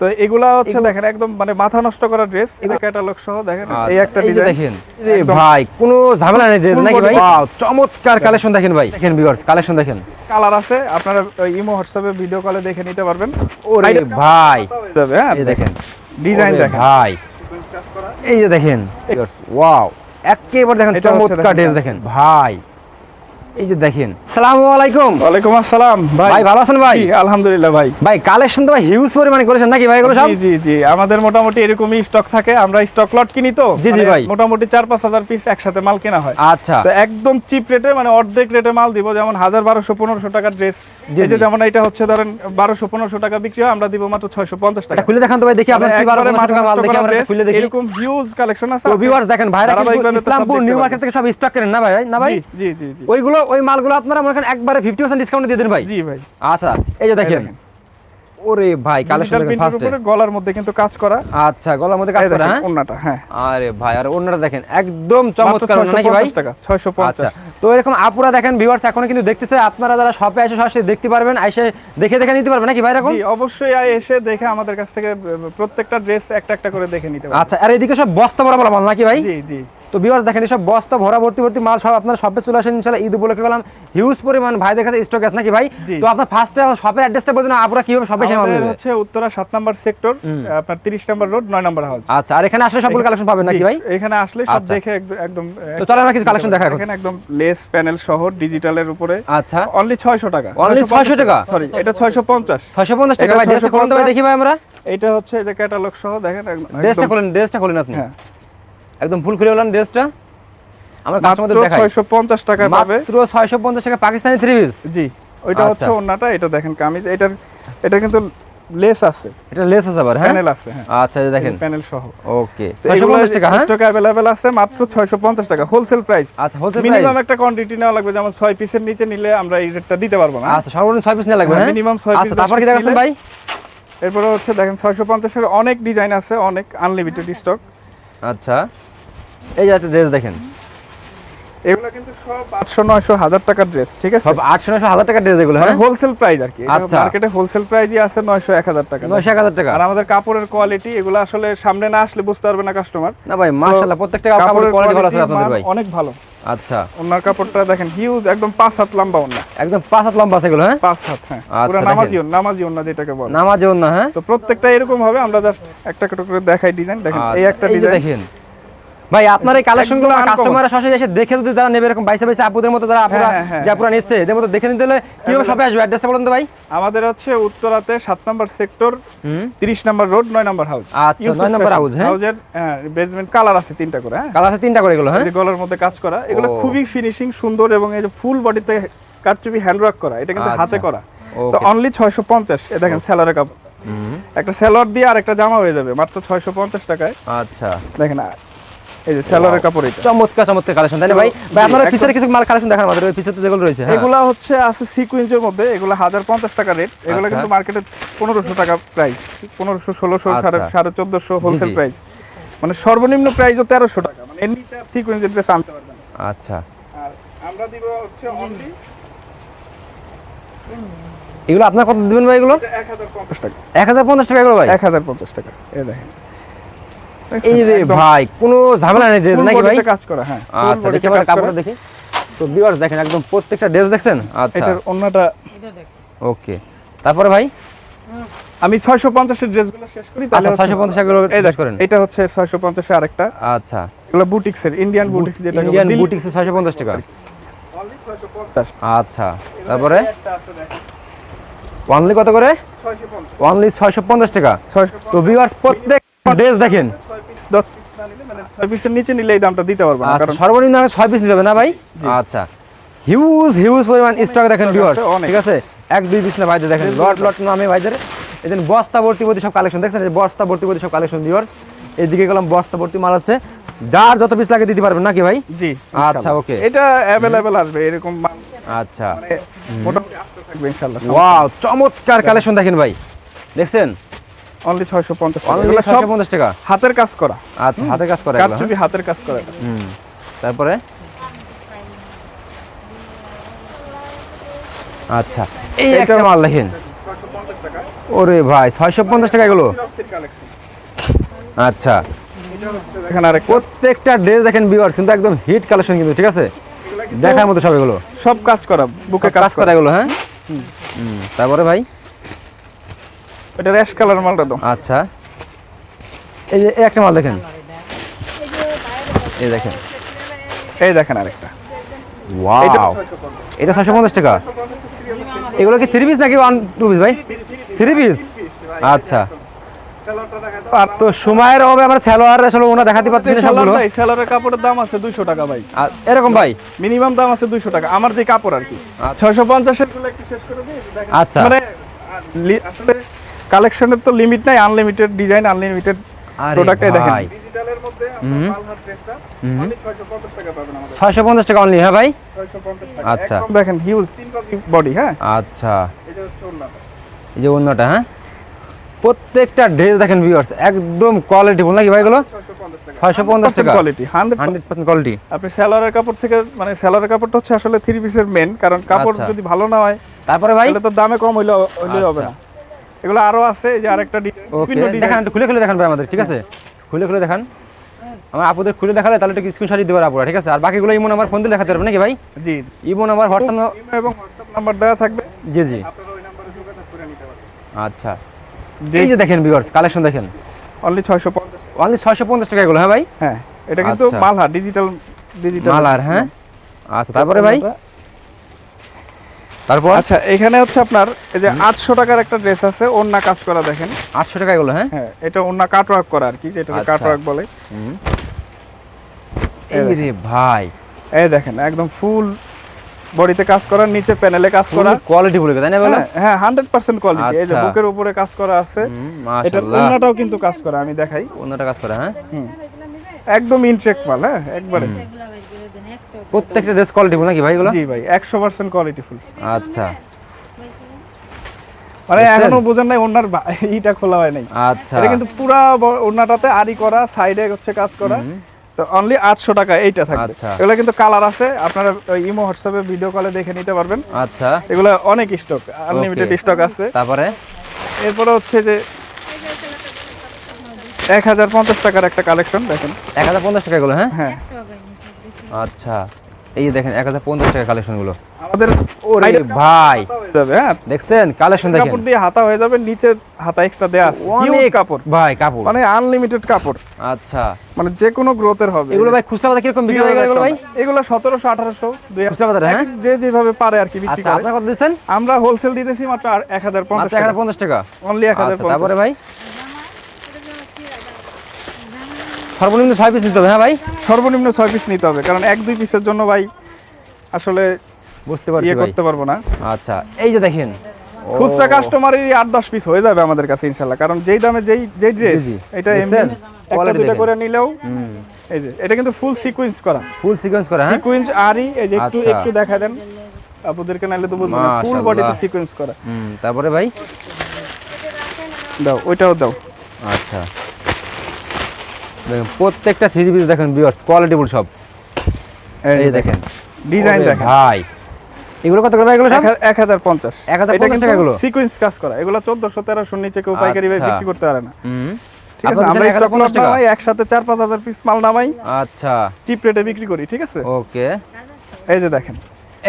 তো এগুলা হচ্ছে দেখেন একদম মানে মাথা নষ্ট করা ড্রেস ক্যাটালগ সহ দেখেন এই একটা আচ্ছা, এই যে ডিজাইন দেখেন ভাই কোনো ঝামেলা নেই Full নাকি ভাই? Wow, চমৎকার কালেকশন দেখেন ভাই। দেখেন ভিউয়ার্স কালেকশন দেখেন। কালার আছে আপনারা ইমো হোয়াটসঅ্যাপে ভিডিও কলে দেখে নিতে পারবেন। ওরে ভাই। হ্যাঁ এই দেখেন। ডিজাইন দেখেন। ভাই। এই যে দেখেন ওয়াও একেবারে দেখেন চমৎকার ড্রেস দেখেন। ভাই এই যে দেখেন আলাইকুম। ওয়ালাইকুম আসসালাম ভাই। ভাই ভালো আছেন ভাই? আলহামদুলিল্লাহ ভাই। ভাই কালেকশন তো ভাই হিউজ পরিমাণে করেছেন নাকি ভাই এগুলো সব? জি জি আমাদের মোটামুটি এরকমই স্টক থাকে আমরা স্টক লট কিনি তো। জি, জি, মানে ভাই। মোটামুটি চার পাঁচ হাজার পিস একসাথে মাল কেনা হয়। আচ্ছা। তো একদম চিপ রেটে মানে অর্ধেক রেটে মাল দিব যেমন হাজার বারোশো পনেরোশো টাকার ড্রেস এই যে যেমন এটা হচ্ছে ধরেন বারোশো পনেরোশো টাকা বিক্রি হয় আমরা দিব মাত্র ছয়শো পঞ্চাশ টাকা। খুলে দেখান তো ভাই দেখি আপনার কি বারো একবারে পঞ্চাশ টাকা মাল দেখি আমরা খুলে দেখি। এরকম হিউজ কালেকশন আছে। তো ভিউয়ার্স দেখেন ভাইরা কিন্তু সব ইসলামপুর নিউ মার্কেট থেকে সব স্টক করেন না ভাই না ভাই? জি জি জি। ওইগুলো ওই মালগুলো আপনারা মনে করেন একবারে ফিফটি পার্সেন্ট ডিসকাউন্ট দিয়ে দেন ভাই? জি ভাই। আচ্ছা এই যে দেখেন। ওরে ভাই কালেকশন এর গলার মধ্যে কিন্তু কাজ করা। আচ্ছা গলার মধ্যে কাজ করে হ্যাঁ? ওন্নাটা হ্যাঁ। আরে ভাই আর অন্যরা দেখেন একদম চমৎকার নাকি ভাই? 650 আচ্ছা তো এরকম আপুরা দেখেন ভিউয়ার্স এখন কিন্তু দেখতেছে আপনারা যারা শপে এসে সরাসরি দেখতে পারবেন এসে দেখে দেখে নিতে পারবেন নাকি ভাই এরকম? জি অবশ্যই এসে দেখে আমাদের কাছ থেকে প্রত্যেকটা ড্রেস একটা একটা করে দেখে নিতে পারবেন। আচ্ছা আর এদিকে সব বস্তা ভরা বলা মাল নাকি ভাই? জি জি। তো ভিউয়ার্স দেখেন সব বস্তা ভরা ভর্তি ভর্তি মাল সব আপনার শপে চলে আসেন ইনশাআল্লাহ ঈদ উপলক্ষে গেলাম। হিউজ পরিমাণ ভাই দেখাতে স্টক আছে নাকি ভাই? তো আপনার ফার্স্টে শপের অ্যাড্রেসটা বলুন আপুরা কীভাবে শপে এসে মাল হচ্ছে উত্তরা 7 নাম্বার সেক্টর আপনার 30 নাম্বার রোড 9 নাম্বার হাউস আচ্ছা আর এখানে আসলে সবগুলো কালেকশন পাবেন নাকি ভাই? এখানে আসলে সব আচ্ছা। দেখে একদম- তো চলো আমরা কিছু কালেকশন দেখা এখানে। একদম লেস প্যানেল সহ ডিজিটালের উপরে। আচ্ছা। অনলি 600 টাকা। Only 600 টাকা? সরি এটা 650 ছয়শো পঞ্চাশ টাকা ভাই ড্রেসটা 650 দেখি ভাই আমরা। এটা হচ্ছে এই যে ক্যাটালগ সহ দেখেন ড্রেসটা খুলেন ড্রেসটা খুলেন আপনি। হ্যাঁ। একদম ফুল খুলে বললেন ড্রেসটা আমরা মাত্র কাস্টমারদের দেখাই 650 টাকা পাবে মাত্র 650 টাকা পাকিস্তানি থ্রি পিস জি ওইটা হচ্ছে আচ্ছা। ওন্নাটা এটা দেখেন কামিজ এটার এটা কিন্তু লেস আছে এটা লেস আছে আবার হ্যাঁ প্যানেল আছে হ্যাঁ আচ্ছা এই যে দেখেন প্যানেল সহ ওকে তো এগুলো 650 টাকা হ্যাঁ স্টক अवेलेबल আছে মাত্র 650 টাকা হোলসেল প্রাইস আচ্ছা হোলসেল মিনিমাম প্রাইস একটা কোয়ান্টিটি নেওয়া লাগবে যেমন 6 পিসের নিচে নিলে আমরা এই রেটটা দিতে পারবো না আচ্ছা সর্বনিম্ন 6 পিস নিয়ে লাগবে হ্যাঁ, হ্যাঁ minimum ছয় আচ্ছা piece তারপর কি দশ piece দেখাচ্ছেন নিলে- ভাই এরপরে হচ্ছে দেখেন 650 এর অনেক ডিজাইন আছে অনেক আনলিমিটেড স্টক আচ্ছা এই যে একটা ড্রেস দেখেন। এগুলো কিন্তু সব 800 900 হাজার টাকার ড্রেস ঠিক আছে? সব 800 900 হাজার টাকা ড্রেস এগুলো মানে হোলসেল প্রাইস আর কি। মার্কেটে হোলসেল প্রাইসই আছে 900 1000 টাকা। 900 1000 টাকা। আর আমাদের কাপড়ের কোয়ালিটি এগুলো আসলে সামনে না আসলে বুঝতে পারবে না কাস্টমার না ভাই মাশাআল্লাহ প্রত্যেকটা কাপড়ের কোয়ালিটি ভালো আছে আপনাদের ভাই। অনেক ভালো। আচ্ছা। ওনার কাপড়টা দেখেন হিউজ একদম পাঁচ হাত লম্বা ওনা একদম পাঁচ হাত লম্বা আছে এগুলো হ্যাঁ? পাঁচ হাত হ্যাঁ। আচ্ছা, পুরো নামাজি ওন্না নামাজি ওন্না যেটাকে বলে। নামাজে হ্যাঁ? তো প্রত্যেকটা এরকম হবে আমরা জাস্ট একটা একটা করে দেখাই ডিজাইন দেখেন এই আচ্ছা, একটা ডিজাইন দেখেন। ভাই আপনার এই কালেকশনগুলো একদম uncommon। কাস্টমাররা সরাসরি এসে দেখে যদি তারা নেবে এরকম বাইসে বাইসে আপুদের মতো তারা আপুরা হ্যাঁ, হ্যাঁ, নিচ্ছে এদের মতো দেখে নিতে হলে কীভাবে সবে আসবে? অ্যাড্রেসটা বলুন তো ভাই। আমাদের হচ্ছে উত্তরাতে সাত নম্বর সেক্টর হুম। তিরিশ নম্বর রোড নয় নম্বর হাউস আচ্ছা, নয় নম্বর house, হ্যাঁ? হাউসের বেসমেন্ট কালার আছে তিনটা করে হ্যাঁ? কালার আছে তিনটা করে এগুলো হ্যাঁ? গলার মধ্যে কাজ করা এগুলো খুবই ফিনিশিং সুন্দর এবং এই যে ফুল বডিতে কারচুপি হ্যান্ড ওয়ার্ক করা এটা কিন্তু আচ্ছা। হাতে করা। তো অনলি ছয়শো পঞ্চাশ এ দেখেন স্যালোয়ারের কাপড় একটা স্যালোয়ার দিয়ে আর একটা জামা হয়ে যাবে মাত্র ছয়শো পঞ্চাশ টাকায়। আচ্ছা। দেখেন এই যে স্যালোয়ারের কাপড় এটা। চমৎকার চমৎকার কালেকশন তাই না ভাই? ভাই আপনারা একদম। কিছু মাল কালেকশন দেখান আমাদের ওই পিছের যেগুলো রয়েছে হ্যাঁ। এগুলা হচ্ছে আছে সিকুয়েন্সের মধ্যে এগুলো হাজার পঞ্চাশ টাকা রেট এগুলো আচ্ছা। কিন্তু মার্কেটে পনেরোশো টাকা প্রাইস পনেরোশো ষোলোশো সাড়ে আচ্ছা। সাড়ে চোদ্দশো হোলসেল প্রাইস মানে সর্বনিম্ন প্রাইসও তেরোশো টাকা। মানে এমনিতে সিকুয়েন্সের ড্রেস আনতে পারবেন। আচ্ছা। আর আমরা দিব হচ্ছে অনলি এগুলো আপনার কত দিবেন ভাই এগুলো? এক হাজার পঞ্চাশ টাকা। এক হাজার পঞ্চাশ টাকা এগুলো ভাই? এক হাজার পঞ্চাশ টাকা। এই দেখেন। এই রে ভাই কোনো ঝামেলা নেই ড্রেস নাকি ভাই? কাজ করা হ্যাঁ আচ্ছা দেখি আমার কাপড় দেখি। তো ভিউয়ার্স দেখেন একদম প্রত্যেকটা ড্রেস দেখছেন? আচ্ছা। এটার অন্যটা ওকে। তারপরে ভাই? আমি ছয়শো পঞ্চাশের ড্রেসগুলো শেষ করি তাহলে আচ্ছা ছয়শো এই শেষ করেন। এটা হচ্ছে ছয়শো পঞ্চাশে আরেকটা। আচ্ছা। এগুলো বুটিক্সের ইন্ডিয়ান বুটিক্স যেটা ইন্ডিয়ান বুটিক্স ছয়শো পঞ্চাশ টাকা। আচ্ছা তারপরে? ওয়ানলি কত করে? ওয়ানলি ছয়শো পঞ্চাশ টাকা। তো ভিউয়ার্স প্রত্যেক ড্রেস দেখেন। ছয় পিসের নিচে নিলে এই দামটা দিতে পারব না কারণ সর্বনিম্ন আগে পিস নিতে হবে না ভাই? আচ্ছা। হিউজ হিউজ পরিমাণ স্টক দেখেন ভিউয়ার্স ঠিক আছে? এক দুই পিস না ভাইদের দেখেন লট লট নামে ভাইদের এদিন বস্তা ভর্তি ভর্তি সব কালেকশন দেখছেন? বস্তা ভর্তি ভর্তি সব কালেকশন ভিউয়ার্স এইদিকে গেলাম বস্তা ভর্তি মাল আছে। যার যত পিস লাগে দিতে পারবেন নাকি ভাই? জি আচ্ছা, ওকে এটা অ্যাভেলেবেল আসবে এরকম আচ্ছা। মানে মোটামুটি আসতে থাকবে ইনশাআল্লাহ ওয়াও চমৎকার কালেকশন দেখেন ভাই। দেখছেন? অনলি 650 অনলি এগুলো সব ছয়শো পঞ্চাশ টাকা? হাতের কাজ করা। আচ্ছা হাতে কাজ করে হ্যাঁ? কারচুপি হাতের কাজ করা হুম। তারপরে? আচ্ছা। এই একটা মাল দেখেন ওরে ভাই ছয়শো পঞ্চাশ টাকা এগুলো? আচ্ছা। দেখেন আরেকটা। প্রত্যেকটা ড্রেস দেখেন ভিউয়ার্স কিন্তু একদম হিট কালেকশন কিন্তু ঠিক আছে? দেখার মতো সব এগুলো। সব কাজ করা বুকে কাজ করা করা। এগুলো হ্যাঁ? হুম, তারপরে ভাই? এটা র্যাশ কালার মালটা তো আচ্ছা। এই যে একটা মাল দেখেন। এই দেখেন। এই দেখেন আরেকটা। ওয়াও এটা ছয়শো পঞ্চাশ টাকা। এগুলো কি থ্রি পিস নাকি ওয়ান টু পিস ভাই? থ্রি পিস আচ্ছা। আর তো সময়ের অভাবে আমরা স্যালোয়ার আসলে ওনা দেখাতে পারতেছি না সবগুলো। ভাই সেলারের কাপড়ের দাম আছে দুইশো টাকা ভাই। আর এরকম ভাই? মিনিমাম দাম আছে দুইশো টাকা। আমার যে কাপড় আর কি। আচ্ছা। ছয়শো পঞ্চাশেরগুলো একটু শেষ করে দিই আচ্ছা। মানে আসলে কালেকশনের তো লিমিট নাই আনলিমিটেড ডিজাইন আনলিমিটেড দেখেন। ডিজিটালের মধ্যে হুম। মালহার ড্রেসটা হুম। অনলি 650 টাকা পাবেন আমাদের। ছয়শো পঞ্চাশ টাকা অনলি হ্যাঁ ভাই? আচ্ছা। একদম দেখেন হিউজ বডি হ্যাঁ? আচ্ছা। এটা হচ্ছে ওন্নাটা এই যে অন্যটা হ্যাঁ? প্রত্যেকটা ড্রেস দেখেন ভিউয়ার্স একদম কোয়ালিটি বল নাকি ভাই এগুলো? 650 টাকা। ছয়শো পঞ্চাশ টাকা। কোয়ালিটি 100 হান্ড্রেড পার্সেন্ট কোয়ালিটি আপনি সেলারের কাপড় থেকে মানে সেলারের কাপড়টা হচ্ছে আসলে থ্রি পিসের মেন কারণ কাপড় আচ্ছা। যদি ভালো না হয় তারপরে ভাই? তাহলে তো দামে কম হইলে হইলেই হবে আচ্ছা। না। এগুলো আরও আছে এই যে আরেকটা দেখান একটু খুলে খুলে দেখান ভাই আমাদের ঠিক আছে? খুলে খুলে দেখান। আমার আপুদের খুলে দেখালে তাহলে একটু স্ক্রিনশট দিতে পারে আপুরা ঠিক আছে? আর বাকিগুলো ইমো নাম্বার ফোন দিয়ে দেখাতে পারবে নাকি ভাই? জি ইমো নাম্বার হোয়াটসঅ্যাপ এবং হোয়াটসঅ্যাপ নাম্বার দেওয়া থাকবে। জি জি। আপনারা ওই নাম্বারে যোগাযোগ করে নিতে পারবেন। আচ্ছা। এই যে দেখেন ভিউয়ার্স কালেকশন দেখেন। অনলি 650 অনলি ছয়শো পঞ্চাশ টাকা এগুলো হ্যাঁ ভাই? হ্যাঁ এটা কিন্তু আচ্ছা। মালহা ডিজিটাল ডিজিটাল মালার হ্যাঁ? আচ্ছা তারপরে ভাই? তারপর? আচ্ছা এখানে হচ্ছে আপনার এই যে 800 টাকার একটা ড্রেস আছে ওন্না কাজ করা দেখেন। আটশো টাকা এগুলো হ্যাঁ? হ্যাঁ এটা ওন্না কাটওয়ার্ক করা আর কি যেটা আচ্ছা। কাটওয়ার্ক বলে। এই রে ভাই। এই দেখেন একদম ফুল বডিতে কাজ করা নিচে প্যানেলে কাজ করা। কোয়ালিটি বলে তাই না হ্যাঁ, হ্যাঁ হান্ড্রেড পার্সেন্ট কোয়ালিটি এই যে আচ্ছা। বুকের উপরে কাজ করা আছে। মাশাআল্লাহ। ওন্নাটাও কিন্তু কাজ করা আমি দেখাই। অন্যটা কাজ করে হ্যাঁ। একদম ইনট্রেক্ট মাল হ্যাঁ? একবারে। প্রত্যেকটা ড্রেস কোয়ালিটি বল নাকি ভাই এগুলো? জি ভাই একশো পার্সেন্ট কোয়ালিটি ফুল আচ্ছা। মানে এখনও বোঝেন নাই ওনার ইটা খোলা হয় নাই। আচ্ছা। এটা কিন্তু পুরা ওড়নাটাতে আরি করা সাইডে হচ্ছে কাজ করা। তো অনলি আটশো টাকা এইটা থাকবে। আচ্ছা। এগুলো কিন্তু কালার আছে আপনারা ওই ইমো হোয়াটসঅ্যাপে ভিডিও কলে দেখে নিতে পারবেন। আচ্ছা। এগুলো অনেক স্টক আনলিমিটেড স্টক আছে। তারপরে? এরপরে হচ্ছে যে এক হাজার পঞ্চাশ টাকার একটা কালেকশন দেখেন। এক হাজার পঞ্চাশ টাকা এগুলো হ্যাঁ? হ্যাঁ। আচ্ছা। এই যে দেখেন এক হাজার পঞ্চাশ টাকা কালেকশনগুলো। আমাদের ওরে ভাই। যাবে হ্যাঁ? দেখছেন? কালেকশন দেখেন। কাপড় দিয়ে হাতা হয়ে যাবে নিচে হাতা এক্সট্রা দেয়া আছে। অনেক কাপড়। ভাই কাপড়। মানে আনলিমিটেড কাপড়। আচ্ছা। মানে যে কোনো গ্রোথের হবে। এগুলো ভাই খুচরা বাজার কীরকম বিক্রি হয়ে এগুলো ভাই? এগুলো সতেরোশো আঠারোশো দুই খুচরা বাজারে হ্যাঁ? যে যেভাবে পারে আর কি বিক্রি আচ্ছা করে। আপনার কত দিচ্ছেন? আমরা হোলসেল দিতেছি মাত্র এক হাজার পঞ্চাশ মাত্র এক হাজার পঞ্চাশ টাকা। অনলি আচ্ছা তারপরে ভাই? সর্বনিম্ন ছয় পিস নিতে হবে হ্যাঁ ভাই? সর্বনিম্ন ছয় পিস নিতে হবে কারণ এক দুই পিসের জন্য ভাই আসলে বুঝতে পারছি ইয়ে করতে পারব না। আচ্ছা এই যে দেখেন। খুচরা কাস্টমারেরই আট দশ পিস হয়ে যাবে আমাদের কাছে ইনশাল্লাহ কারণ যেই দামে যেই যেই ড্রেস। এটা এমনি দেখছেন? একটা দুইটা করে নিলেও এই যে এটা কিন্তু ফুল সিকোয়েন্স করা। ফুল সিকোয়েন্স করা হ্যাঁ? সিকোয়েন্স আরই এই যে একটু আচ্ছা। একটু দেখা দেন। আপুদেরকে নাইলে তো বুঝব ফুল মাশাআল্লাহ। বডিতে সিকোয়েন্স করা। তারপরে ভাই? দাও ওইটাও দাও। আচ্ছা। দেখেন প্রত্যেকটা থ্রি পিস দেখেন ভিউয়ার্স কোয়ালিটিফুল সব। এই দেখেন। ডিজাইন দেখেন। ভাই। এগুলো কত করে এগুলো সব? এক হাজার পঞ্চাশ। 1050 টাকা এগুলো? সিকোয়েন্স কাজ করা। এগুলো চোদ্দশো তেরোশো নিচে কেউ পাইকারি আচ্ছা। বিক্রি করতে পারে না। ঠিক আছে আমরা স্টক 1050 নামাই একসাথে চার পাঁচ হাজার পিস মাল নামাই আচ্ছা। চিপ রেটে বিক্রি করি ঠিক আছে? ওকে। এই যে দেখেন।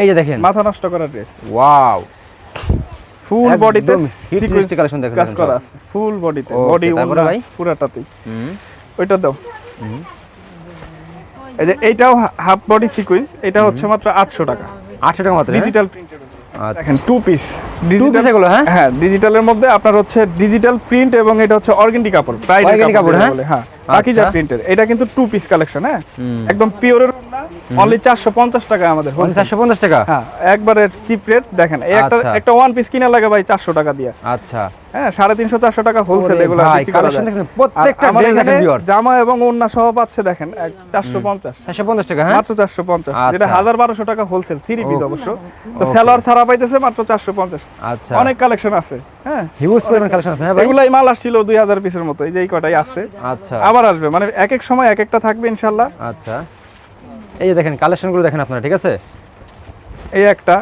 এই যে দেখেন। মাথা নষ্ট করা ড্রেস ওয়াও। ফুল বডিতে list দেখেন কাজ করা আছে। ফুল বডিতে বডি পুরাটাতেই। হুম। ওইটা দাও। এই যে এইটাও হাফ বডি সিকোয়েন্স এটা হচ্ছে মাত্র আটশো টাকা। আটশো টাকা মাত্র? ডিজিটাল দেখেন টু পিস ডিজিটাল এগুলো হ্যাঁ? হ্যাঁ ডিজিটালের মধ্যে আপনার হচ্ছে ডিজিটাল প্রিন্ট এবং এটা হচ্ছে অর্গানিক কাপড় প্রাইড কাপড় হ্যাঁ? বাকি যা। প্রিন্টের এটা কিন্তু টু পিস কালেকশন হ্যাঁ? একদম পিওরের অনলি চারশো পঞ্চাশ টাকা আমাদের wholesale। চারশো পঞ্চাশ টাকা? হ্যাঁ একবারে চিপ রেট দেখেন এই একটা আচ্ছা। একটা ওয়ান পিস কিনা লাগে ভাই চারশো টাকা দিয়ে। আচ্ছা। হ্যাঁ সাড়ে তিনশো চারশো টাকা হোলসেল এগুলো ভাই কালেকশন দেখেন প্রত্যেকটা জামা এবং ওন্না সহ পাচ্ছে দেখেন চারশো পঞ্চাশ। চারশো পঞ্চাশ টাকা হ্যাঁ? মাত্র চারশো পঞ্চাশ। যেটা আচ্ছা। হাজার বারোশো টাকা হোলসেল থ্রি পিস অবশ্য। তো সেলার ছাড়া পাইতেছে মাত্র চারশো পঞ্চাশ। আচ্ছা। অনেক কালেকশন আছে হ্যাঁ? হিউজ পরিমাণ কালেকশন আছে হ্যাঁ ভাই? এগুলাই মাল আসছিল দুই হাজার পিসের মতো এই যে এই কটাই আছে। আচ্ছা। আবার আসবে মানে এক এক সময় এক একটা থাকবে ইনশাল্লাহ। আচ্ছা। এই যে দেখেন কালেকশনগুলো দেখেন আপনারা ঠিক আছে? এই একটা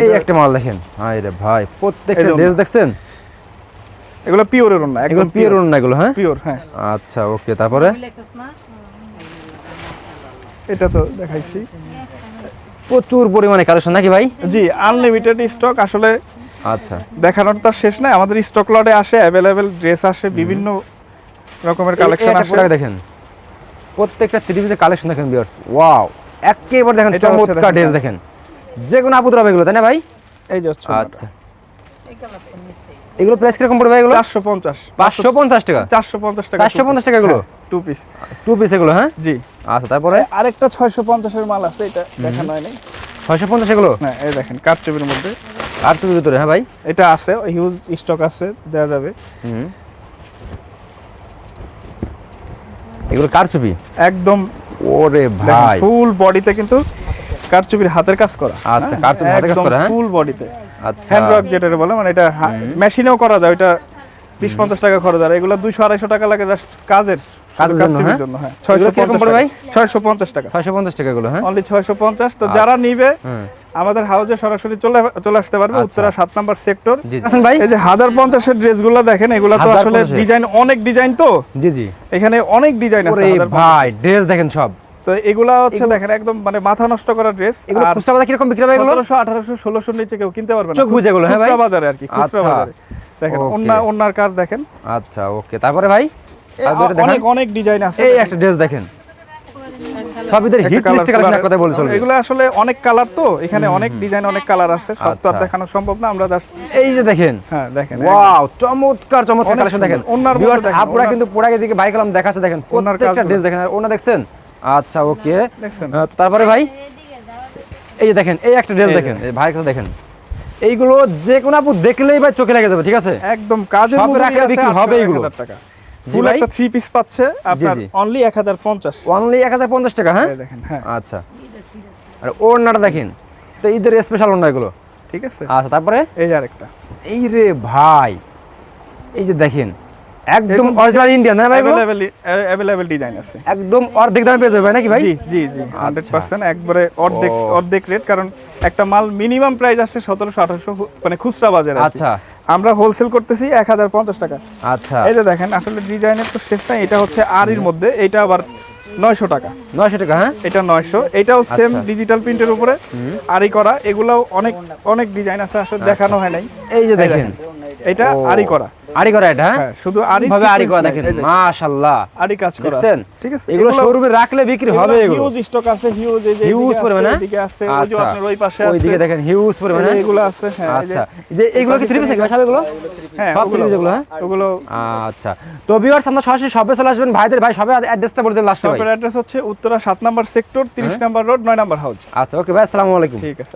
এই একটা মাল দেখেন। হাই রে ভাই প্রত্যেকটা ড্রেস দেখছেন? এগুলো পিওরের ওন্না এগুলো একদম পিওর না এগুলো হ্যাঁ? পিওর হ্যাঁ। আচ্ছা ওকে তারপরে? এটা তো দেখাইছি। প্রচুর পরিমাণে কালেকশন নাকি ভাই? জি আনলিমিটেড স্টক আসলে আচ্ছা। দেখানোর তো শেষ নাই। আমাদের স্টক লটে আসে অ্যাভেলেবেল ড্রেস আসে বিভিন্ন রকমের কালেকশন আসে। দেখেন। প্রত্যেকটা থ্রি পিসের কালেকশন দেখেন ভিউয়ার্স ওয়াও একেবারে দেখেন এটা চমৎকার ড্রেস দেখেন। যে কোনো আপুদের হবে এগুলো তাই না ভাই? এই যে হচ্ছে আচ্ছা। এগুলো প্রাইস কীরকম পড়বে এগুলো? চারশো পঞ্চাশ। পাঁচশো পঞ্চাশ টাকা। চারশো পঞ্চাশ টাকা চারশো পঞ্চাশ টাকা এগুলো? টু পিস টু পিস এগুলো হ্যাঁ? জি। আচ্ছা তারপরে? আরেকটা ছয়শো পঞ্চাশের মাল আছে এটা দেখানো হয়নি। ছয়শো পঞ্চাশ এগুলো? হ্যাঁ এই দেখেন কাটচুপির মধ্যে। আর টুপির ভিতরে হ্যাঁ ভাই? এটা আছে হিউজ স্টক আছে দেওয়া যাবে। হুম। এগুলো কার ছবি? একদম ওরে ভাই। ফুল বডিতে কিন্তু কারচুপির হাতের কাজ করা আচ্ছা, কারচুপির হাতের কাজ করা, হ্যাঁ? ফুল বডিতে আচ্ছা। হ্যান্ড ওয়ার্ক যেটা বলে মানে এটা মেশিনেও করা যায় ওটা বিশ পঞ্চাশ টাকা খরচ আর এগুলো দুইশো আড়াইশো টাকা লাগে জাস্ট কাজের কাজের জন্য, হ্যাঁ? জন্য হ্যাঁ। এগুলো ছয়শো কীরকম পড়ে ভাই? ছয়শো পঞ্চাশ টাকা। ছয়শো পঞ্চাশ টাকা গুলো হ্যাঁ? অনলি ছয়শো পঞ্চাশ তো যারা নিবে হুম। আমাদের হাউজে সরাসরি চলে চলে আসতে পারবে আচ্ছা। উত্তরা সাত নাম্বার সেক্টর। ভাই? এই যে হাজার পঞ্চাশের ড্রেসগুলো দেখেন এগুলো তো আসলে ডিজাইন অনেক ডিজাইন তো? জি জি। এখানে অনেক ডিজাইন আছে ভাই ড্রেস দেখেন সব। তো এগুলা হচ্ছে দেখেন একদম মানে মাথা নষ্ট করা ড্রেস। এগুলো আর খুচরা বাজার কীরকম বিক্রি হবে এগুলো? সতেরোশো আঠারোশো ষোলোশো নিচে কেউ কিনতে পারবে না। চোখ এগুলো, হ্যাঁ ভাই? খুচরা বাজারে আর কি খুচরা আচ্ছা। বাজারে। দেখেন কাজ দেখেন। আচ্ছা ওকে। তারপরে ভাই। অনেক অনেক ডিজাইন আছে এই একটা ড্রেস দেখেন। হিট লিস্ট কালেকশন কথা বলে চলবে এগুলো আসলে অনেক কালার তো এখানে অনেক ডিজাইন অনেক কালার আছে। সব তো আর আচ্ছা। দেখানো সম্ভব না আমরা জাস্ট এই যে দেখেন। হ্যাঁ দেখেন ওয়াও চমৎকার চমৎকার কালেকশন দেখেন। ওনার ভিউয়ার্স আপুরা কিন্তু পোড়াকে দিকে বাইক কলাম দেখাচ্ছে দেখেন। প্রত্যেকটা ড্রেস দেখেন আর ওনা দেখছেন? আচ্ছা ওকে। তারপরে ভাই? এই যে দেখেন এই একটা ড্রেস দেখেন এই ভাই কথা দেখেন। এইগুলো যে কোনো আপু দেখলেই ভাই চোখে লেগে যাবে ঠিক আছে? একদম কাজের রাখলে হবে। টাকা। ফুল একটা থ্রি পিস পাচ্ছে আপনার অনলি এক হাজার পঞ্চাশ। অনলি এক হাজার পঞ্চাশ টাকা হ্যাঁ? দেখেন হ্যাঁ। আচ্ছা। আর ওড়নাটা দেখেন তো ঈদের স্পেশাল ওড়না এগুলো। ঠিক আছে। আচ্ছা তারপরে? এই যে আরেকটা। এই রে ভাই এই যে দেখেন একদম অরিজিনাল ইন্ডিয়ান না ভাই ডিজাইন আছে। একদম অর্ধেক দামে পেয়ে যাবে নাকি ভাই? জি জি জি হান্ড্রেড আচ্ছা। পার্সেন্ট একবারে অর্ধেক অর্ধেক রেট কারণ একটা মাল মিনিমাম প্রাইস আসছে সতেরোশো আঠারোশো মানে খুচরা বাজারে আচ্ছা। আমরা হোলসেল করতেছি এক হাজার পঞ্চাশ টাকা। আচ্ছা। এই যে দেখেন আসলে ডিজাইনের তো শেষ নাই এটা হচ্ছে আরির মধ্যে এটা আবার নয়শো টাকা। নয়শো টাকা হ্যাঁ? এটা নয়শো। এটাও সেম আচ্ছা। ডিজিটাল প্রিন্টের উপরে। আরি করা এগুলাও অনেক অনেক ডিজাইন আছে আসলে দেখানো হয় নাই। এই যে দেখেন। এটা। আরি করা। আরি করা এটা হ্যাঁ? হ্যাঁ শুধু আরি ভাবে আরি করা দেখেন? মাশাআল্লাহ। আরি কাজ করা। দেখছেন? ঠিক আছে। এগুলো শোরুমে রাখলে বিক্রি হবে এগুলো। হিউজ স্টক আছে হিউজ এই যে হিউজ পরিমাণে এদিকে আছে ওই যে আচ্ছা। আপনার ওই পাশে ওইদিকে দেখেন হিউজ পরিমাণে। এগুলো আছে হ্যাঁ আচ্ছা। যে এগুলো কি থ্রি পিস নাকি? সব এগুলো? হ্যাঁ সব এগুলো, হ্যাঁ? ওগুলো। আচ্ছা। তো ভিউয়ার্স আমরা সরাসরি সবে চলে আসবেন। ভাইদের ভাই সবে অ্যাড্রেসটা বলে দেন লাস্টে ভাই। শপের অ্যাড্রেস হচ্ছে উত্তরা সাত নাম্বার সেক্টর তিরিশ নাম্বার রোড নয় নাম্বার হাউস আচ্ছা ওকে ভাই আসসালামু আলাইকুম। ঠিক আছে।